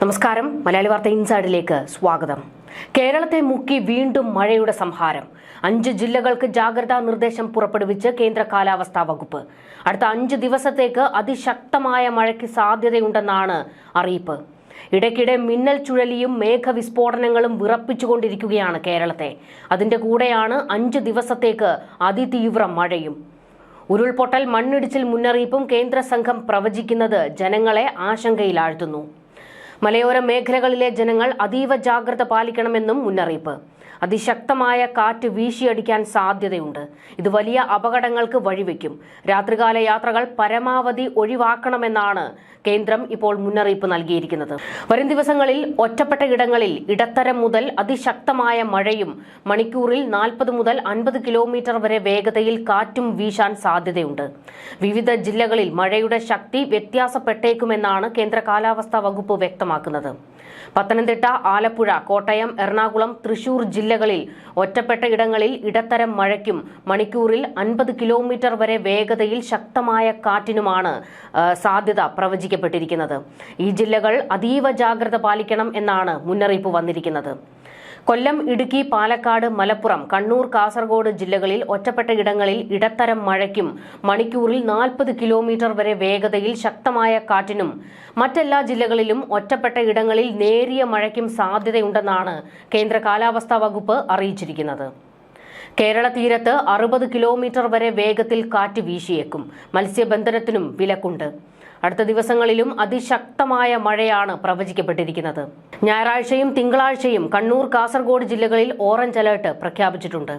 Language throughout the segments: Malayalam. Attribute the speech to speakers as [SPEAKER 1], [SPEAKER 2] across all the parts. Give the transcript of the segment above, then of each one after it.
[SPEAKER 1] നമസ്കാരം. മലയാളി വാർത്ത ഇൻസൈഡിലേക്ക് സ്വാഗതം. കേരളത്തെ മുക്കി വീണ്ടും മഴയുടെ സംഹാരം. അഞ്ച് ജില്ലകൾക്ക് ജാഗ്രതാ നിർദ്ദേശം പുറപ്പെടുവിച്ച് കേന്ദ്ര കാലാവസ്ഥാ വകുപ്പ്. അടുത്ത അഞ്ച് ദിവസത്തേക്ക് അതിശക്തമായ മഴയ്ക്ക് സാധ്യതയുണ്ടെന്നാണ് അറിയിപ്പ്. ഇടയ്ക്കിടെ മിന്നൽ ചുഴലിയും മേഘവിസ്ഫോടനങ്ങളും വിറപ്പിച്ചുകൊണ്ടിരിക്കുകയാണ് കേരളത്തെ. അതിന്റെ കൂടെയാണ് അഞ്ച് ദിവസത്തേക്ക് അതിതീവ്ര മഴയും. ഉരുൾപൊട്ടൽ മണ്ണിടിച്ചിൽ മുന്നറിയിപ്പും കേന്ദ്ര സംഘം പ്രവചിക്കുന്നത് ജനങ്ങളെ ആശങ്കയിലാഴ്ത്തുന്നു. മലയോര മേഖലകളിലെ ജനങ്ങൾ അതീവ ജാഗ്രത പാലിക്കണമെന്നും മുന്നറിയിപ്പ്. അതിശക്തമായ കാറ്റ് വീശിയടിക്കാൻ സാധ്യതയുണ്ട്. ഇത് വലിയ അപകടങ്ങൾക്ക് വഴിവെക്കും. രാത്രികാല യാത്രകൾ പരമാവധി ഒഴിവാക്കണമെന്നാണ് കേന്ദ്രം ഇപ്പോൾ മുന്നറിയിപ്പ് നൽകിയിരിക്കുന്നത്. വരും ദിവസങ്ങളിൽ ഒറ്റപ്പെട്ട ഇടങ്ങളിൽ ഇടത്തരം മുതൽ അതിശക്തമായ മഴയും മണിക്കൂറിൽ നാൽപ്പത് മുതൽ അൻപത് കിലോമീറ്റർ വരെ വേഗതയിൽ കാറ്റും വീശാൻ സാധ്യതയുണ്ട്. വിവിധ ജില്ലകളിൽ മഴയുടെ ശക്തി വ്യത്യാസപ്പെട്ടേക്കുമെന്നാണ് കേന്ദ്ര കാലാവസ്ഥാ വകുപ്പ് വ്യക്തമാക്കുന്നത്. പത്തനംതിട്ട ആലപ്പുഴ കോട്ടയം എറണാകുളം തൃശൂർ ജില്ലകളിൽ ഒറ്റപ്പെട്ട ഇടങ്ങളിൽ ഇടത്തരം മഴയ്ക്കും മണിക്കൂറിൽ അൻപത് കിലോമീറ്റർ വരെ വേഗതയിൽ ശക്തമായ കാറ്റിനുമാണ് സാധ്യത പ്രവചിക്കപ്പെട്ടിരിക്കുന്നത്. ഈ ജില്ലകൾ അതീവ ജാഗ്രത പാലിക്കണം എന്നാണ് മുന്നറിയിപ്പ് വന്നിരിക്കുന്നത്. കൊല്ലം ഇടുക്കി പാലക്കാട് മലപ്പുറം കണ്ണൂർ കാസർഗോഡ് ജില്ലകളിൽ ഒറ്റപ്പെട്ട ഇടങ്ങളിൽ ഇടത്തരം മഴയ്ക്കും മണിക്കൂറിൽ നാൽപ്പത് കിലോമീറ്റർ വരെ വേഗതയിൽ ശക്തമായ കാറ്റിനും മറ്റെല്ലാ ജില്ലകളിലും ഒറ്റപ്പെട്ട ഇടങ്ങളിൽ നേരിയ മഴയ്ക്കും സാധ്യതയുണ്ടെന്നാണ് കേന്ദ്ര കാലാവസ്ഥാ വകുപ്പ് അറിയിച്ചിരിക്കുന്നത്. കേരള തീരത്ത് അറുപത് കിലോമീറ്റർ വരെ വേഗത്തിൽ കാറ്റ് വീശിയേക്കും. മത്സ്യബന്ധനത്തിനും വിലക്കുണ്ട്. അടുത്ത ദിവസങ്ങളിലും അതിശക്തമായ മഴയാണ് പ്രവചിക്കപ്പെട്ടിരിക്കുന്നത്. ഞായറാഴ്ചയും തിങ്കളാഴ്ചയും കണ്ണൂർ കാസർഗോഡ് ജില്ലകളിൽ ഓറഞ്ച് അലേർട്ട് പ്രഖ്യാപിച്ചിട്ടുണ്ട്.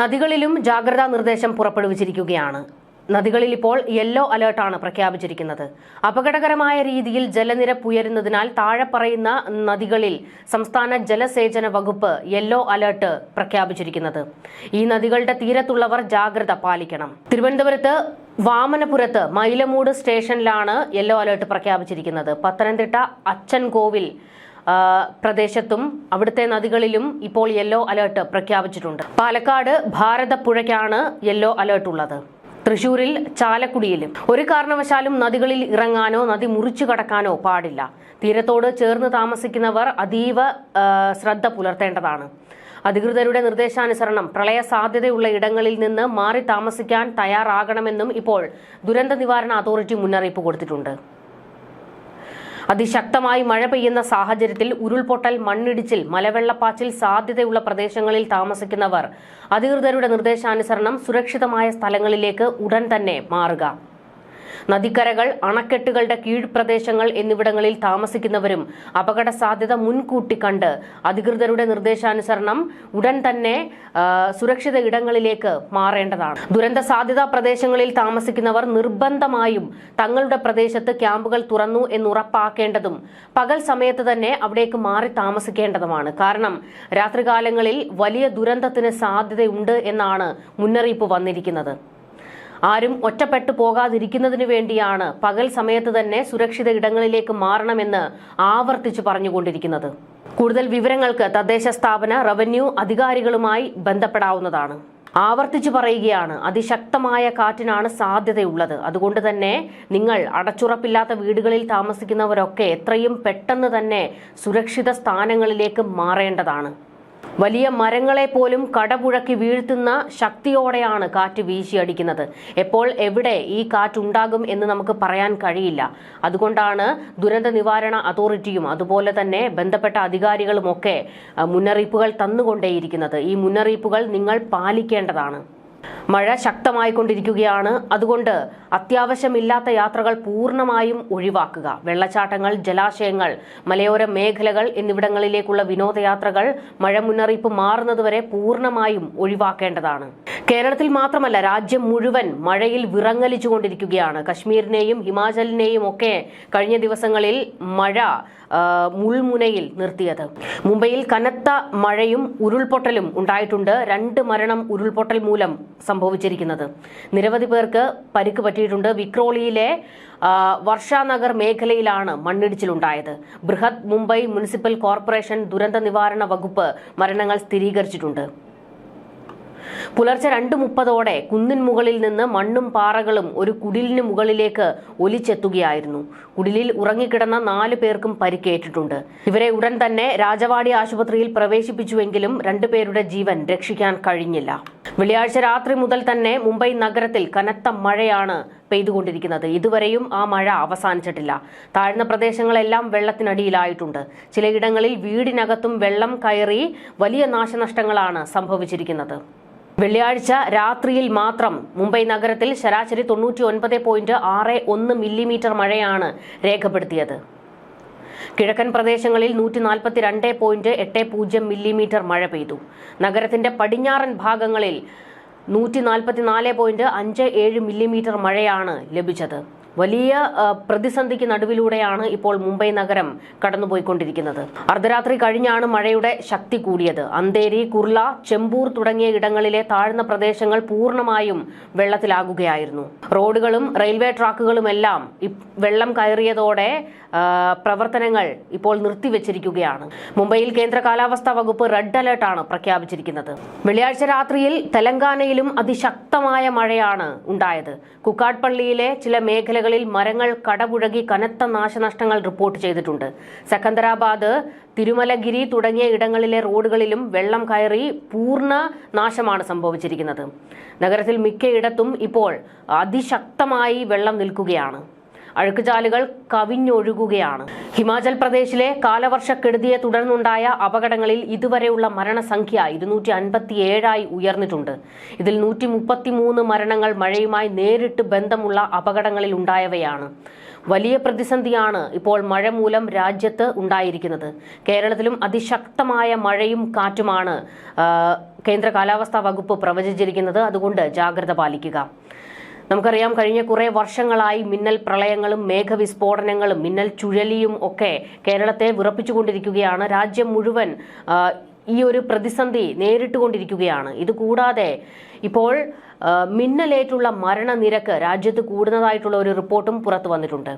[SPEAKER 1] നദികളിലും ജാഗ്രതാ നിർദ്ദേശം പുറപ്പെടുവിച്ചിരിക്കുകയാണ്. നദികളിൽ ഇപ്പോൾ യെല്ലോ അലേർട്ടാണ് പ്രഖ്യാപിച്ചിരിക്കുന്നത്. അപകടകരമായ രീതിയിൽ ജലനിരപ്പ് ഉയരുന്നതിനാൽ താഴെ പറയുന്ന നദികളിൽ സംസ്ഥാന ജലസേചന വകുപ്പ് യെല്ലോ അലേർട്ട് പ്രഖ്യാപിച്ചിരിക്കുന്നത്. ഈ നദികളുടെ തീരത്തുള്ളവർ ജാഗ്രത പാലിക്കണം. തിരുവനന്തപുരത്ത് വാമനപുരത്ത് മൈലമൂട് സ്റ്റേഷനിലാണ് യെല്ലോ അലേർട്ട് പ്രഖ്യാപിച്ചിരിക്കുന്നത്. പത്തനംതിട്ട അച്ചൻകോവിൽ പ്രദേശത്തും അവിടുത്തെ നദികളിലും ഇപ്പോൾ യെല്ലോ അലേർട്ട് പ്രഖ്യാപിച്ചിട്ടുണ്ട്. പാലക്കാട് ഭാരതപ്പുഴയ്ക്കാണ് യെല്ലോ അലേർട്ട് ഉള്ളത്. തൃശൂരിൽ ചാലക്കുടിയിലും. ഒരു കാരണവശാലും നദികളിൽ ഇറങ്ങാനോ നദി മുറിച്ചു കടക്കാനോ പാടില്ല. തീരത്തോട് ചേർന്ന് താമസിക്കുന്നവർ അതീവ ശ്രദ്ധ പുലർത്തേണ്ടതാണ്. അധികൃതരുടെ നിർദ്ദേശാനുസരണം പ്രളയ സാധ്യതയുള്ള ഇടങ്ങളിൽ നിന്ന് മാറി താമസിക്കാൻ തയ്യാറാകണമെന്നും ഇപ്പോൾ ദുരന്ത നിവാരണ അതോറിറ്റി മുന്നറിയിപ്പ് കൊടുത്തിട്ടുണ്ട്. അതിശക്തമായി മഴ പെയ്യുന്ന സാഹചര്യത്തിൽ ഉരുൾപൊട്ടൽ മണ്ണിടിച്ചിൽ മലവെള്ളപ്പാച്ചിൽ സാധ്യതയുള്ള പ്രദേശങ്ങളിൽ താമസിക്കുന്നവർ അധികൃതരുടെ നിർദ്ദേശാനുസരണം സുരക്ഷിതമായ സ്ഥലങ്ങളിലേക്ക് ഉടൻ തന്നെ മാറുക. നദിക്കരകൾ അണക്കെട്ടുകളുടെ കീഴ്പ്രദേശങ്ങൾ എന്നിവിടങ്ങളിൽ താമസിക്കുന്നവരും അപകട സാധ്യത മുൻകൂട്ടി കണ്ട് അധികൃതരുടെ നിർദ്ദേശാനുസരണം ഉടൻ തന്നെ സുരക്ഷിത ഇടങ്ങളിലേക്ക് മാറേണ്ടതാണ്. ദുരന്ത സാധ്യതാ പ്രദേശങ്ങളിൽ താമസിക്കുന്നവർ നിർബന്ധമായും തങ്ങളുടെ പ്രദേശത്ത് ക്യാമ്പുകൾ തുറന്നു എന്ന് ഉറപ്പാക്കേണ്ടതും പകൽ സമയത്ത് തന്നെ അവിടേക്ക് മാറി താമസിക്കേണ്ടതുമാണ്. കാരണം രാത്രികാലങ്ങളിൽ വലിയ ദുരന്തത്തിന് സാധ്യതയുണ്ട് എന്നാണ് മുന്നറിയിപ്പ് വന്നിരിക്കുന്നത്. ആരും ഒറ്റപ്പെട്ടു പോകാതിരിക്കുന്നതിന് വേണ്ടിയാണ് പകൽ സമയത്ത് തന്നെ സുരക്ഷിത ഇടങ്ങളിലേക്ക് മാറണമെന്ന് ആവർത്തിച്ചു പറഞ്ഞുകൊണ്ടിരിക്കുന്നത്. കൂടുതൽ വിവരങ്ങൾക്ക് തദ്ദേശ സ്ഥാപന റവന്യൂ അധികാരികളുമായി ബന്ധപ്പെടാവുന്നതാണ്. ആവർത്തിച്ചു പറയുകയാണ് അതിശക്തമായ കാറ്റിനാണ് സാധ്യതയുള്ളത്. അതുകൊണ്ട് തന്നെ നിങ്ങൾ അടച്ചുറപ്പില്ലാത്ത വീടുകളിൽ താമസിക്കുന്നവരൊക്കെ എത്രയും പെട്ടെന്ന് തന്നെ സുരക്ഷിത സ്ഥാനങ്ങളിലേക്ക് മാറേണ്ടതാണ്. വലിയ മരങ്ങളെ പോലും കടപുഴക്കി വീഴ്ത്തുന്ന ശക്തിയോടെയാണ് കാറ്റ് വീശിയടിക്കുന്നത്. എപ്പോൾ എവിടെ ഈ കാറ്റുണ്ടാകും എന്ന് നമുക്ക് പറയാൻ കഴിയില്ല. അതുകൊണ്ടാണ് ദുരന്ത നിവാരണ അതോറിറ്റിയും അതുപോലെ തന്നെ ബന്ധപ്പെട്ട അധികാരികളുമൊക്കെ മുന്നറിയിപ്പുകൾ തന്നുകൊണ്ടേയിരിക്കുന്നത്. ഈ മുന്നറിയിപ്പുകൾ നിങ്ങൾ പാലിക്കേണ്ടതാണ്. മഴ ശക്തമായിക്കൊണ്ടിരിക്കുകയാണ്. അതുകൊണ്ട് അത്യാവശ്യമില്ലാത്ത യാത്രകൾ പൂർണമായും ഒഴിവാക്കുക. വെള്ളച്ചാട്ടങ്ങൾ ജലാശയങ്ങൾ മലയോര മേഖലകൾ എന്നിവിടങ്ങളിലേക്കുള്ള വിനോദയാത്രകൾ മഴ മുന്നറിയിപ്പ് മാറുന്നതുവരെ പൂർണമായും ഒഴിവാക്കേണ്ടതാണ്. കേരളത്തിൽ മാത്രമല്ല രാജ്യം മുഴുവൻ മഴയിൽ വിറങ്ങലിച്ചുകൊണ്ടിരിക്കുകയാണ്. കശ്മീരിനെയും ഹിമാചലിനെയും ഒക്കെ കഴിഞ്ഞ ദിവസങ്ങളിൽ മഴ മുൾമുനയിൽ നിർത്തിയത്. മുംബൈയിൽ കനത്ത മഴയും ഉരുൾപൊട്ടലും ഉണ്ടായിട്ടുണ്ട്. രണ്ട് മരണം ഉരുൾപൊട്ടൽ മൂലം സംഭവിച്ചിരിക്കുന്നത്. നിരവധി പേർക്ക് പരിക്ക് പറ്റിയിട്ടുണ്ട്. വിക്രോളിയിലെ വർഷാനഗർ മേഖലയിലാണ് മണ്ണിടിച്ചിലുണ്ടായത്. ബൃഹത് മുംബൈ മുനിസിപ്പൽ കോർപ്പറേഷൻ ദുരന്ത നിവാരണ വകുപ്പ് മരണങ്ങൾ സ്ഥിരീകരിച്ചിട്ടുണ്ട്. പുലർച്ചെ രണ്ട് മുപ്പതോടെ കുന്നിൻ മുകളിൽ നിന്ന് മണ്ണും പാറകളും ഒരു കുടിലിന് മുകളിലേക്ക് ഒലിച്ചെത്തുകയായിരുന്നു. കുടിലിൽ ഉറങ്ങിക്കിടന്ന നാല് പേർക്കും പരിക്കേറ്റിട്ടുണ്ട്. ഇവരെ ഉടൻ തന്നെ രാജവാടി ആശുപത്രിയിൽ പ്രവേശിപ്പിച്ചുവെങ്കിലും രണ്ടുപേരുടെ ജീവൻ രക്ഷിക്കാൻ കഴിഞ്ഞില്ല. വെള്ളിയാഴ്ച രാത്രി മുതൽ തന്നെ മുംബൈ നഗരത്തിൽ കനത്ത മഴയാണ് പെയ്തുകൊണ്ടിരിക്കുന്നത്. ഇതുവരെയും ആ മഴ അവസാനിച്ചിട്ടില്ല. താഴ്ന്ന പ്രദേശങ്ങളെല്ലാം വെള്ളത്തിനടിയിലായിട്ടുണ്ട്. ചിലയിടങ്ങളിൽ വീടിനകത്തും വെള്ളം കയറി വലിയ നാശനഷ്ടങ്ങളാണ് സംഭവിച്ചിരിക്കുന്നത്. വെള്ളിയാഴ്ച രാത്രിയിൽ മാത്രം മുംബൈ നഗരത്തിൽ ശരാശരി തൊണ്ണൂറ്റി ഒൻപത് പോയിന്റ് ആറ് ഒന്ന് മില്ലിമീറ്റർ മഴയാണ് രേഖപ്പെടുത്തിയത്. കിഴക്കൻ പ്രദേശങ്ങളിൽ നൂറ്റി നാൽപ്പത്തി രണ്ട് പോയിന്റ് എട്ട് പൂജ്യം മില്ലിമീറ്റർ മഴ പെയ്തു. നഗരത്തിന്റെ പടിഞ്ഞാറൻ ഭാഗങ്ങളിൽ നൂറ്റി നാൽപ്പത്തി നാല് പോയിന്റ് അഞ്ച് ഏഴ് മില്ലിമീറ്റർ മഴയാണ് ലഭിച്ചത്. വലിയ പ്രതിസന്ധിക്ക് നടുവിലൂടെയാണ് ഇപ്പോൾ മുംബൈ നഗരം കടന്നുപോയിക്കൊണ്ടിരിക്കുന്നത്. അർദ്ധരാത്രി കഴിഞ്ഞാണ് മഴയുടെ ശക്തി കൂടിയത്. അന്തേരി കുർള ചെമ്പൂർ തുടങ്ങിയ ഇടങ്ങളിലെ താഴ്ന്ന പ്രദേശങ്ങൾ പൂർണമായും വെള്ളത്തിലാകുകയായിരുന്നു. റോഡുകളും റെയിൽവേ ട്രാക്കുകളുമെല്ലാം എല്ലാം വെള്ളം കയറിയതോടെ പ്രവർത്തനങ്ങൾ ഇപ്പോൾ നിർത്തിവെച്ചിരിക്കുകയാണ്. മുംബൈയിൽ കേന്ദ്ര കാലാവസ്ഥാ വകുപ്പ് റെഡ് അലർട്ടാണ് പ്രഖ്യാപിച്ചിരിക്കുന്നത്. വെള്ളിയാഴ്ച രാത്രിയിൽ തെലങ്കാനയിലും അതിശക്തമായ മഴയാണ് ഉണ്ടായത്. കുക്കാട്പള്ളിയിലെ ചില മേഖലകളിൽ മരങ്ങൾ കടപുഴകി കനത്ത നാശനഷ്ടങ്ങൾ റിപ്പോർട്ട് ചെയ്തിട്ടുണ്ട്. സെക്കന്ദരാബാദ് തിരുമലഗിരി തുടങ്ങിയ ഇടങ്ങളിലെ റോഡുകളിലും വെള്ളം കയറി പൂർണ നാശമാണ് സംഭവിച്ചിരിക്കുന്നത്. നഗരത്തിൽ മിക്കയിടത്തും ഇപ്പോൾ അതിശക്തമായി വെള്ളം നിൽക്കുകയാണ്. അഴുക്കുചാലുകൾ കവിഞ്ഞൊഴുകുകയാണ്. ഹിമാചൽ പ്രദേശിലെ കാലവർഷക്കെടുതിയെ തുടർന്നുണ്ടായ അപകടങ്ങളിൽ ഇതുവരെയുള്ള മരണസംഖ്യ ഇരുന്നൂറ്റി അൻപത്തിയേഴായി ഉയർന്നിട്ടുണ്ട്. ഇതിൽ നൂറ്റി മുപ്പത്തിമൂന്ന് മരണങ്ങൾ മഴയുമായി നേരിട്ട് ബന്ധമുള്ള അപകടങ്ങളിൽ ഉണ്ടായവയാണ്. വലിയ പ്രതിസന്ധിയാണ് ഇപ്പോൾ മഴ മൂലം രാജ്യത്ത് ഉണ്ടായിരിക്കുന്നത്. കേരളത്തിലും അതിശക്തമായ മഴയും കാറ്റുമാണ് കേന്ദ്ര കാലാവസ്ഥാ വകുപ്പ് പ്രവചിച്ചിരിക്കുന്നത്. അതുകൊണ്ട് ജാഗ്രത പാലിക്കുക. നമുക്കറിയാം കഴിഞ്ഞ കുറേ വർഷങ്ങളായി മിന്നൽ പ്രളയങ്ങളും മേഘവിസ്ഫോടനങ്ങളും മിന്നൽ ചുഴലിയും ഒക്കെ കേരളത്തെ വിറപ്പിച്ചുകൊണ്ടിരിക്കുകയാണ്. രാജ്യം മുഴുവൻ ഈ ഒരു പ്രതിസന്ധി നേരിട്ടുകൊണ്ടിരിക്കുകയാണ്. ഇതുകൂടാതെ ഇപ്പോൾ മിന്നലേറ്റുള്ള മരണനിരക്ക് രാജ്യത്ത് കൂടുന്നതായിട്ടുള്ള ഒരു റിപ്പോർട്ടും പുറത്തു വന്നിട്ടുണ്ട്.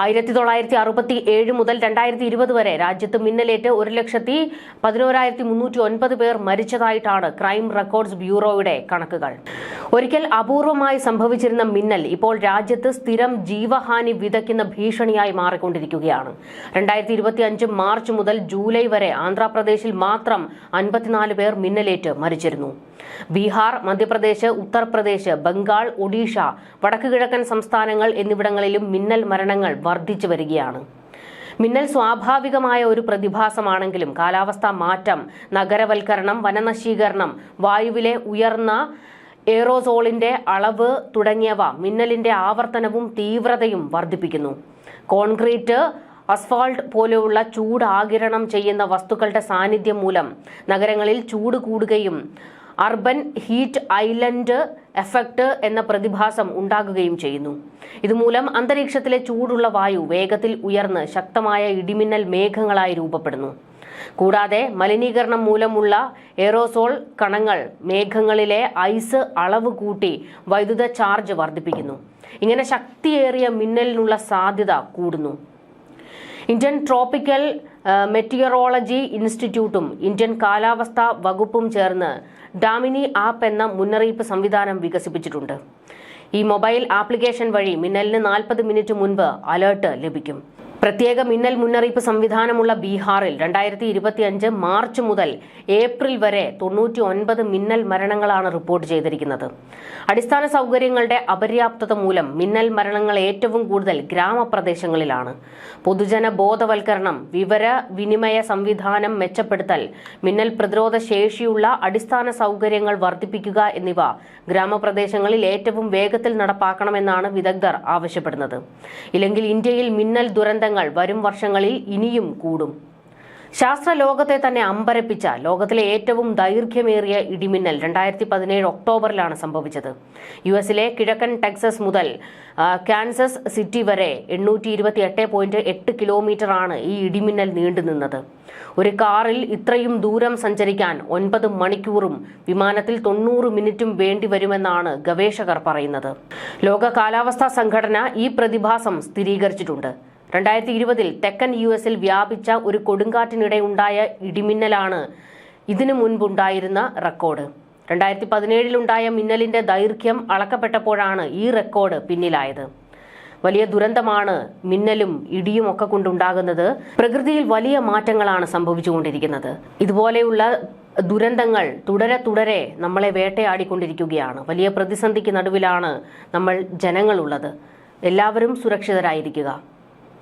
[SPEAKER 1] ആയിരത്തി തൊള്ളായിരത്തി അറുപത്തി ഏഴ് മുതൽ രണ്ടായിരത്തി ഇരുപത് വരെ രാജ്യത്ത് മിന്നലേറ്റ് ഒരു ലക്ഷത്തി പതിനോരായിരത്തി മുന്നൂറ്റി ഒൻപത് പേർ മരിച്ചതായിട്ടാണ് ക്രൈം റെക്കോർഡ്സ് ബ്യൂറോയുടെ കണക്കുകൾ. ഒരിക്കൽ അപൂർവമായി സംഭവിച്ചിരുന്ന മിന്നൽ ഇപ്പോൾ രാജ്യത്ത് സ്ഥിരം ജീവഹാനി വിതയ്ക്കുന്ന ഭീഷണിയായി മാറിക്കൊണ്ടിരിക്കുകയാണ്. രണ്ടായിരത്തി ഇരുപത്തി അഞ്ച് മാർച്ച് മുതൽ ജൂലൈ വരെ ആന്ധ്രാപ്രദേശിൽ മാത്രം അൻപത്തിനാല് പേർ മിന്നലേറ്റ് മരിച്ചിരുന്നു. ബീഹാർ മധ്യപ്രദേശ് ഉത്തർപ്രദേശ് ബംഗാൾ ഒഡീഷ വടക്കു കിഴക്കൻ സംസ്ഥാനങ്ങൾ എന്നിവിടങ്ങളിലും മിന്നൽ മരണങ്ങൾ വർദ്ധിച്ചു വരികയാണ്. മിന്നൽ സ്വാഭാവികമായ ഒരു പ്രതിഭാസമാണെങ്കിലും കാലാവസ്ഥാ മാറ്റം നഗരവൽക്കരണം വനനശീകരണം വായുവിലെ ഉയർന്ന എയറോസോളിന്റെ അളവ് തുടങ്ങിയവ മിന്നലിന്റെ ആവർത്തനവും തീവ്രതയും വർദ്ധിപ്പിക്കുന്നു. കോൺക്രീറ്റ് അസ്ഫാൾട്ട് പോലെയുള്ള ചൂട് ആകിരണം ചെയ്യുന്ന വസ്തുക്കളുടെ സാന്നിധ്യം മൂലം നഗരങ്ങളിൽ ചൂട് കൂടുകയും അർബൻ ഹീറ്റ് ഐലൻഡ് എഫക്റ്റ് എന്ന പ്രതിഭാസം ഉണ്ടാകുകയും ചെയ്യുന്നു. ഇതുമൂലം അന്തരീക്ഷത്തിലെ ചൂടുള്ള വായു വേഗത്തിൽ ഉയർന്ന് ശക്തമായ ഇടിമിന്നൽ മേഘങ്ങളായി രൂപപ്പെടുന്നു. കൂടാതെ മലിനീകരണം മൂലമുള്ള എറോസോൾ കണങ്ങൾ മേഘങ്ങളിലെ ഐസ് അളവ് കൂട്ടി വൈദ്യുത ചാർജ് വർദ്ധിപ്പിക്കുന്നു. ഇങ്ങനെ ശക്തിയേറിയ മിന്നലിനുള്ള സാധ്യത കൂടുന്നു. ഇന്ത്യൻ ട്രോപ്പിക്കൽ മെറ്റിയറോളജി ഇൻസ്റ്റിറ്റ്യൂട്ടും ഇന്ത്യൻ കാലാവസ്ഥാ വകുപ്പും ചേർന്ന് ഡാമിനി ആപ്പ് എന്ന മുന്നറിയിപ്പ് സംവിധാനം വികസിപ്പിച്ചിട്ടുണ്ട്. ഈ മൊബൈൽ ആപ്ലിക്കേഷൻ വഴി മിന്നലിന് നാൽപ്പത് മിനിറ്റ് മുൻപ് അലേർട്ട് ലഭിക്കും. പ്രത്യേക മിന്നൽ മുന്നറിയിപ്പ് സംവിധാനമുള്ള ബീഹാറിൽ രണ്ടായിരത്തി ഇരുപത്തി അഞ്ച് മാർച്ച് മുതൽ ഏപ്രിൽ വരെ തൊണ്ണൂറ്റി ഒൻപത് മിന്നൽ മരണങ്ങളാണ് റിപ്പോർട്ട് ചെയ്തിരിക്കുന്നത്. അടിസ്ഥാന സൗകര്യങ്ങളുടെ അപര്യാപ്തത മൂലം മിന്നൽ മരണങ്ങൾ ഏറ്റവും കൂടുതൽ ഗ്രാമപ്രദേശങ്ങളിലാണ്. പൊതുജന ബോധവൽക്കരണം വിവര വിനിമയ സംവിധാനം മെച്ചപ്പെടുത്തൽ മിന്നൽ പ്രതിരോധ ശേഷിയുള്ള അടിസ്ഥാന സൗകര്യങ്ങൾ വർദ്ധിപ്പിക്കുക എന്നിവ ഗ്രാമപ്രദേശങ്ങളിൽ ഏറ്റവും വേഗത്തിൽ നടപ്പാക്കണമെന്നാണ് വിദഗ്ധർ ആവശ്യപ്പെടുന്നത്. ഇല്ലെങ്കിൽ ഇന്ത്യയിൽ മിന്നൽ ദുരന്തങ്ങൾ വരും വർഷങ്ങളിൽ ഇനിയും കൂടും. ശാസ്ത്ര ലോകത്തെ തന്നെ അമ്പരപ്പിച്ച ലോകത്തിലെ ഏറ്റവും ദൈർഘ്യമേറിയ ഇടിമിന്നൽ രണ്ടായിരത്തി പതിനേഴ് ഒക്ടോബറിലാണ് സംഭവിച്ചത്. യു എസിലെ കിഴക്കൻ ടെക്സസ് മുതൽ കാൻസസ് സിറ്റി വരെ എണ്ണൂറ്റി ഇരുപത്തി എട്ട് പോയിന്റ് എട്ട് കിലോമീറ്റർ ആണ് ഈ ഇടിമിന്നൽ നീണ്ടുനിന്നത് ഒരു കാറിൽ ഇത്രയും ദൂരം സഞ്ചരിക്കാൻ ഒൻപത് മണിക്കൂറും വിമാനത്തിൽ തൊണ്ണൂറ് മിനിറ്റും വേണ്ടിവരുമെന്നാണ് ഗവേഷകർ പറയുന്നത്. ലോക കാലാവസ്ഥാ സംഘടന ഈ പ്രതിഭാസം സ്ഥിരീകരിച്ചിട്ടുണ്ട്. രണ്ടായിരത്തി ഇരുപതിൽ തെക്കൻ യു എസിൽ വ്യാപിച്ച ഒരു കൊടുങ്കാറ്റിനിടെ ഉണ്ടായ ഇടിമിന്നലാണ് ഇതിനു മുൻപുണ്ടായിരുന്ന റെക്കോർഡ്. രണ്ടായിരത്തി പതിനേഴിലുണ്ടായ മിന്നലിന്റെ ദൈർഘ്യം അളക്കപ്പെട്ടപ്പോഴാണ് ഈ റെക്കോർഡ് പിന്നിലായത്. വലിയ ദുരന്തമാണ് മിന്നലും ഇടിയും ഒക്കെ കൊണ്ടുണ്ടാകുന്നത്. പ്രകൃതിയിൽ വലിയ മാറ്റങ്ങളാണ് സംഭവിച്ചുകൊണ്ടിരിക്കുന്നത്. ഇതുപോലെയുള്ള ദുരന്തങ്ങൾ തുടരെ തുടരെ നമ്മളെ വേട്ടയാടിക്കൊണ്ടിരിക്കുകയാണ്. വലിയ പ്രതിസന്ധിക്ക് നടുവിലാണ് നമ്മൾ ജനങ്ങളുള്ളത്. എല്ലാവരും സുരക്ഷിതരായിരിക്കുക.